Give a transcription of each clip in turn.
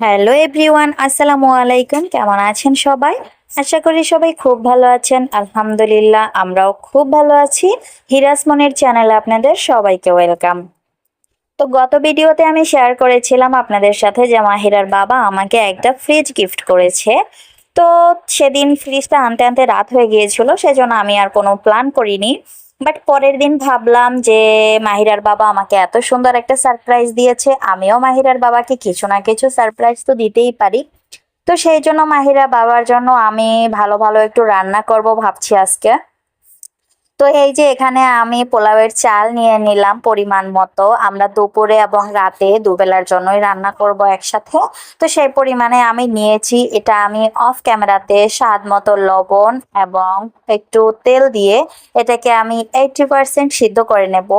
Hello everyone, আসসালামু আলাইকুম। কেমন আছেন সবাই? আশা করি সবাই খুব ভালো আছেন। আলহামদুলিল্লাহ, আমরাও খুব ভালো আছি। হিরাস মনের চ্যানেলে আপনাদের সবাইকে ওয়েলকাম। তো গত ভিডিওতে আমি শেয়ার করেছিলাম আপনাদের সাথে যে মাহিরার বাবা আমাকে একটা ফ্রিজ গিফট করেছে। তো সেদিন ফ্রিজটা আনতে আনতে রাত হয়ে গিয়েছিল, সেজন্য আমি আর কোনো প্ল্যান করিনি। বাট পরের দিন ভাবলাম যে মাহিরার বাবা আমাকে এত সুন্দর একটা সারপ্রাইজ দিয়েছে। আমিও মাহিরার বাবাকে কিছু না কিছু সারপ্রাইজ তো দিতেই পারি। তো সেই জন্য মাহিরা বাবার জন্য আমি ভালো ভালো একটু রান্না করব ভাবছি আজকে। তো এই যে এখানে আমি পোলাওয়ের চাল নিয়ে নিলাম পরিমাণ মতো। আমরা দুপুরে এবং রাতে দুবেলার জন্যই রান্না করব একসাথে। তো সেই পরিমাণে আমি নিয়েছি। এটা আমি অফ ক্যামেরাতে স্বাদ মতো লবণ এবং একটু তেল দিয়ে এটাকে আমি এইটটি পার্সেন্ট সিদ্ধ করে নেব।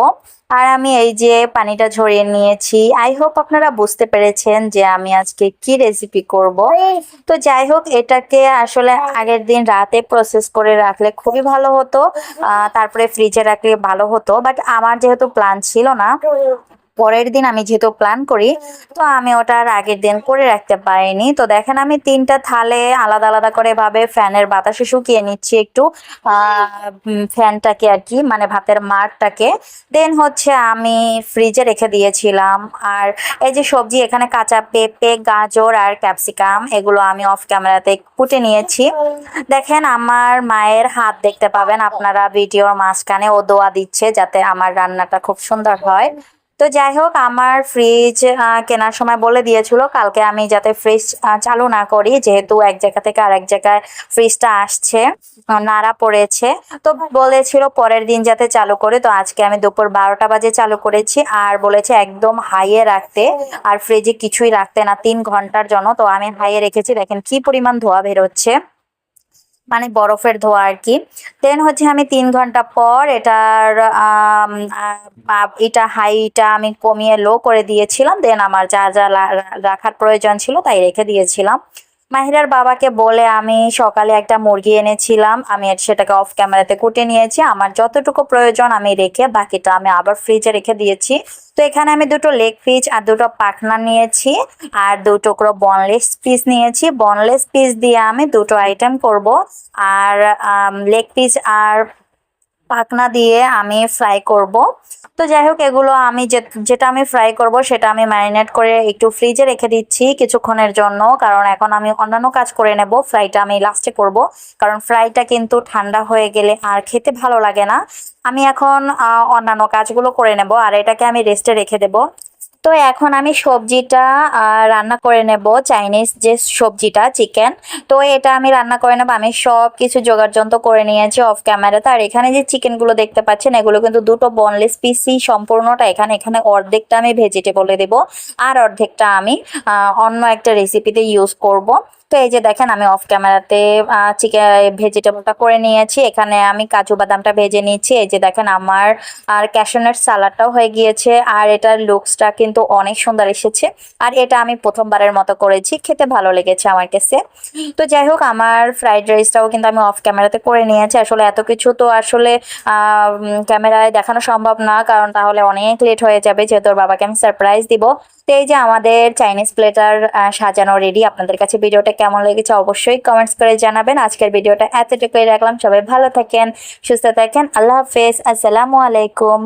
আর আমি এই যে পানিটা ঝরিয়ে নিয়েছি। আই হোপ আপনারা বুঝতে পেরেছেন যে আমি আজকে কি রেসিপি করব। তো যাই হোক, এটাকে আসলে আগের দিন রাতে প্রসেস করে রাখলে খুবই ভালো হতো। তারপরে ফ্রিজে রাখলে ভালো হতো বাট আমার যেহেতু প্ল্যান ছিল না পরের দিন আমি যেহেতু প্ল্যান করি, তো আমি ওটা আর আগের দিন করে রাখতে পারিনি। তো দেখেন আমি তিনটা থালে আলাদা আলাদা করে ভাবে ফ্যানের বাতাসে শুকিয়ে নিচ্ছি একটু। ফ্যানটাকে আর কি মানে ভাতের মারটাকে। দেন হচ্ছে আমি ফ্রিজে রেখে দিয়েছিলাম। আর এই যে সবজি, এখানে কাঁচা পেঁপে, গাজর আর ক্যাপসিকাম এগুলো আমি অফ ক্যামেরাতে কুটে নিয়েছি। দেখেন আমার মায়ের হাত দেখতে পাবেন, আপনারা ভিডিওর মাঝখানে ও দোয়া দিচ্ছে যাতে আমার রান্নাটা খুব সুন্দর হয়। তো যাই হোক, আমার ফ্রিজ কেনার সময় বলে দিয়েছিল, কালকে আমি যাতে ফ্রিজ চালু না করি, যেহেতু এক জায়গা থেকে আরেক জায়গায় ফ্রিজটা আসছে নাড়া পড়েছে। তো বলেছিল পরের দিন যাতে চালু করে, তো আজকে আমি দুপুর বারোটা বাজে চালু করেছি, আর বলেছে একদম হাইয়ে রাখতে, আর ফ্রিজে কিছুই রাখতে না, তিন ঘণ্টার জন্য, তো আমি হাইয়ে রেখেছি। দেখেন কি পরিমাণ ধোয়া বেরোচ্ছে। মানে বরফের ধোয়া আর কি। দেন হচ্ছে আমি তিন ঘণ্টা পর এটার এটা হাইটা আমি কমিয়ে লো করে দিয়েছিলাম। দেন আমার যা যা রাখার প্রয়োজন ছিল তাই রেখে দিয়েছিলাম। মাহিরার বাবাকে বলে, আমি সকালে একটা মুরগি এনেছিলাম, আমি সেটাকে অফ ক্যামেরাতে কুটে নিয়েছি, আমার যতটুকু প্রয়োজন আমি রেখে, বাকিটা আমি আবার ফ্রিজে রেখে দিয়েছি। তো এখানে আমি দুটো লেগ পিস আর দুটো পাখনা নিয়েছি, আর দু টুকরো বনলেস পিস নিয়েছি। বনলেস পিস দিয়ে আমি দুটো আইটেম করব, আর লেগ পিস আর পাখনা দিয়ে আমি ফ্রাই করব। তো যাই হোক এগুলো আমি যেটা আমি ফ্রাই করব, সেটা আমি ম্যারিনেট করে একটু ফ্রিজে রেখে দিচ্ছি কিছুক্ষণের জন্য। কারণ এখন আমি অন্যান্য কাজ করে নেব ফ্রাইটা আমি লাস্টে করব। কারণ ফ্রাইটা কিন্তু ঠান্ডা হয়ে গেলে আর খেতে ভালো লাগে না। আমি এখন অন্যান্য কাজগুলো করে নেব, আর এটাকে আমি রেস্টে রেখে দেব। তো এখন আমি সবজিটা রান্না করে নেব চাইনিজ যে সবজিটা চিকেন তো এটা আমি রান্না করে নেব, আমি সব কিছু জোগাড় যন্ত্র করে নিয়েছি অফ ক্যামেরাতে আর এখানে যে চিকেনগুলো দেখতে পাচ্ছেন, এগুলো কিন্তু দুটো বনলেস পিসি সম্পূর্ণটা এখানে এখানে অর্ধেকটা আমি ভেজিটেবলে দেব, আর অর্ধেকটা আমি অন্য একটা রেসিপিতে ইউজ করব। তো এই যে দেখেন, আমি অফ ক্যামেরাতে চিকেন ভেজিটেবলটা করে নিয়েছি। এখানে আমি কাজু বাদামটা ভেজে নিয়েছি। এই যে দেখেন, আমার আর ক্যাশনের সালাডটাও হয়ে গিয়েছে। আর এটার লুকসটা কিন্তু অনেক সুন্দর এসেছে। আর এটা আমি প্রথমবারের মতো করেছি, খেতে ভালো লেগেছে আমার কাছে। তো যাই হোক, আমার ফ্রাইড রাইসটাও কিন্তু আমি অফ ক্যামেরাতে করে নিয়েছি। আসলে এত কিছু তো আসলে ক্যামেরায় দেখানো সম্ভব না, কারণ তাহলে অনেক লেট হয়ে যাবে, যেহেতু ওর বাবাকে আমি সারপ্রাইজ দিব। তো এই যে আমাদের চাইনিজ প্লেটার সাজানো রেডি আপনাদের কাছে ভিডিওটা কেমন লেগেছে অবশ্যই কমেন্টস করে জানাবেন। আজকের ভিডিওটা এতটুকুই রাখলাম। সবাই ভালো থাকেন, সুস্থ থাকেন। আল্লাহ হাফেজ। আসসালামু আলাইকুম।